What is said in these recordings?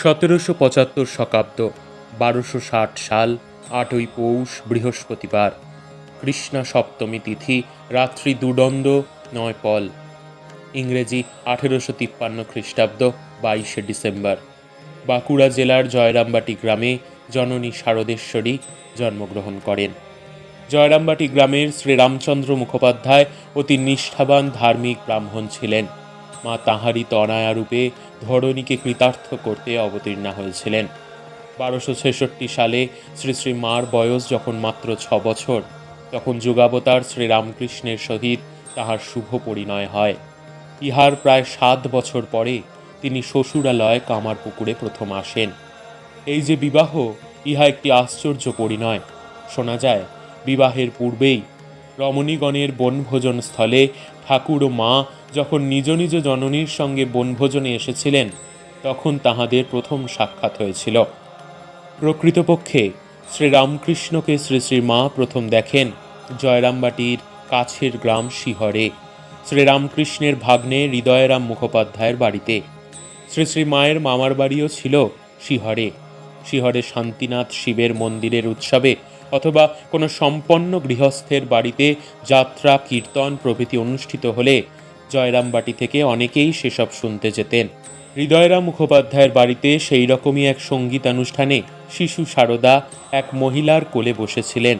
সতেরোশো পঁচাত্তর শকাব্দ, বারোশো ষাট সাল, আটই পৌষ, বৃহস্পতিবার। কৃষ্ণা সপ্তমী তিথি, রাত্রি দুদণ্ড, নয় পল। ইংরেজি, আঠেরোশো তিপ্পান্ন খ্রিস্টাব্দ, বাইশে ডিসেম্বর। বাঁকুড়া জেলার জয়রামবাটি গ্রামে জননী শারদেশ্বরী জন্মগ্রহণ করেন। জয়রামবাটি গ্রামের শ্রীরামচন্দ্র মুখোপাধ্যায় অতি নিষ্ঠাবান ধার্মিক ব্রাহ্মণ ছিলেন। মা তাঁহারই তনায়া রূপে ধরণীকে কৃতার্থ করতে অবতীর্ণা হয়েছিলেন। বারোশো ছেষট্টি সালে শ্রী শ্রী মার বয়স যখন মাত্র ছ বছর, তখন যুগাবতার শ্রীরামকৃষ্ণের সহিত তাহার শুভ পরিণয় হয়। ইহার প্রায় সাত বছর পরে তিনি শ্বশুরালয় কামারপুকুরে প্রথম আসেন। এই যে বিবাহ, ইহা একটি আশ্চর্য পরিণয়। শোনা যায়, বিবাহের পূর্বেই রমণীগণের বনভোজন স্থলে ঠাকুর ও মা যখন নিজ নিজ জননীর সঙ্গে বনভোজনে এসেছিলেন, তখন তাহাদের প্রথম সাক্ষাৎ হয়েছিল। প্রকৃতপক্ষে, শ্রীরামকৃষ্ণকে শ্রী শ্রী মা প্রথম দেখেন জয়রামবাটির কাছের গ্রাম শিহরে, শ্রীরামকৃষ্ণের ভাগ্নে হৃদয়রাম মুখোপাধ্যায়ের বাড়িতে। শ্রী শ্রী মায়ের মামার বাড়িও ছিল শিহরে। শিহরে শান্তিনাথ শিবের মন্দিরের উৎসবে অথবা কোনো সম্পন্ন গৃহস্থের বাড়িতে যাত্রা, কীর্তন প্রভৃতি অনুষ্ঠিত হলে জয়রামবাটি থেকে অনেকেই সেসব শুনতে যেতেন। হৃদয়রাম মুখোপাধ্যায়ের বাড়িতে সেই রকমই এক সঙ্গীতানুষ্ঠানে শিশু সারদা এক মহিলার কোলে বসেছিলেন।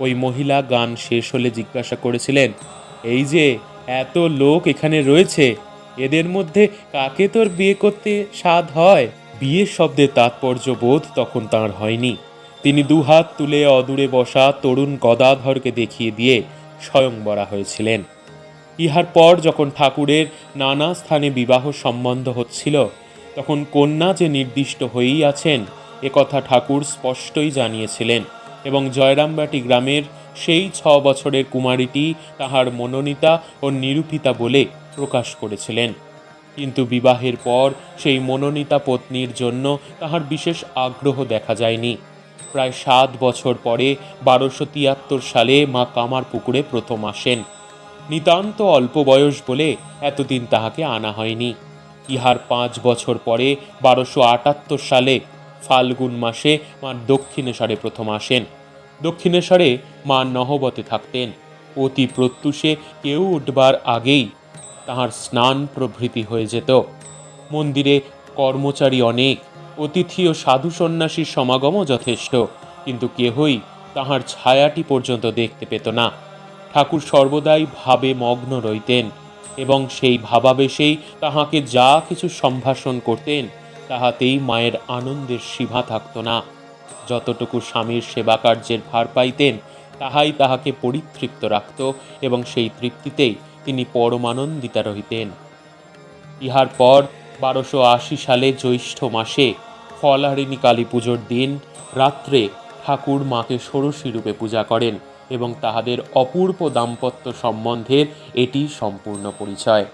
ওই মহিলা গান শেষ হলে জিজ্ঞাসা করেছিলেন, এই যে, এত লোক এখানে রয়েছে, এদের মধ্যে কাকে তোর বিয়ে করতে স্বাদ হয়? বিয়ের শব্দের তাৎপর্য বোধ তখন তাঁর হয়নি। তিনি দুহাত তুলে অদূরে বসা তরুণ গদাধরকে দেখিয়ে দিয়ে স্বয়ংবরা হয়েছিলেন। ইহার পর যখন ঠাকুরের নানা স্থানে বিবাহ সম্বন্ধ হচ্ছিল, তখন কন্যা যে নির্দিষ্ট হয়েই আছেন একথা ঠাকুর স্পষ্টই জানিয়েছিলেন এবং জয়রামবাটি গ্রামের সেই ছ বছরের কুমারীটি তাহার মনোনীতা ও নিরূপিতা বলে প্রকাশ করেছিলেন। কিন্তু বিবাহের পর সেই মনোনীতা পত্নীর জন্য তাহার বিশেষ আগ্রহ দেখা যায়নি। প্রায় সাত বছর পরে বারোশো তিয়াত্তর সালে মা কামার পুকুরে প্রথম আসেন। নিতান্ত অল্প বয়স বলে এতদিন তাহাকে আনা হয়নি। ইহার পাঁচ বছর পরে বারোশো আটাত্তর সালে ফাল্গুন মাসে মা দক্ষিণেশ্বরে প্রথম আসেন। দক্ষিণেশ্বরে মা নহবতে থাকতেন। অতি প্রত্যুষে কেউ উঠবার আগেই তাহার স্নান প্রভৃতি হয়ে যেত। মন্দিরে কর্মচারী অনেক, অতিথি ও সাধু সন্ন্যাসীর সমাগমও যথেষ্ট, কিন্তু কেহই তাহার ছায়াটি পর্যন্ত দেখতে পেত না। ঠাকুর সর্বদাই ভাবে মগ্ন রইতেন এবং সেই ভাবাবেশেই তাহাকে যা কিছু সম্ভাষণ করতেন, তাহাতেই মায়ের আনন্দের সীমা থাকত না। যতটুকু স্বামীর সেবা কার্যের ভার পাইতেন, তাহাই তাহাকে পরিতৃপ্ত রাখত এবং সেই তৃপ্তিতেই তিনি পরমানন্দিতা রহিতেন। ইহার পর বারোশো আশি সালে জ্যৈষ্ঠ মাসে ফলহারিণী কালী পুজোর দিন রাত্রে ঠাকুর মাকে ষোড়শী রূপে পূজা করেন। এবং তাহাদের অপূর্ব দাম্পত্য সম্বন্ধের এটি সম্পূর্ণ পরিচয়।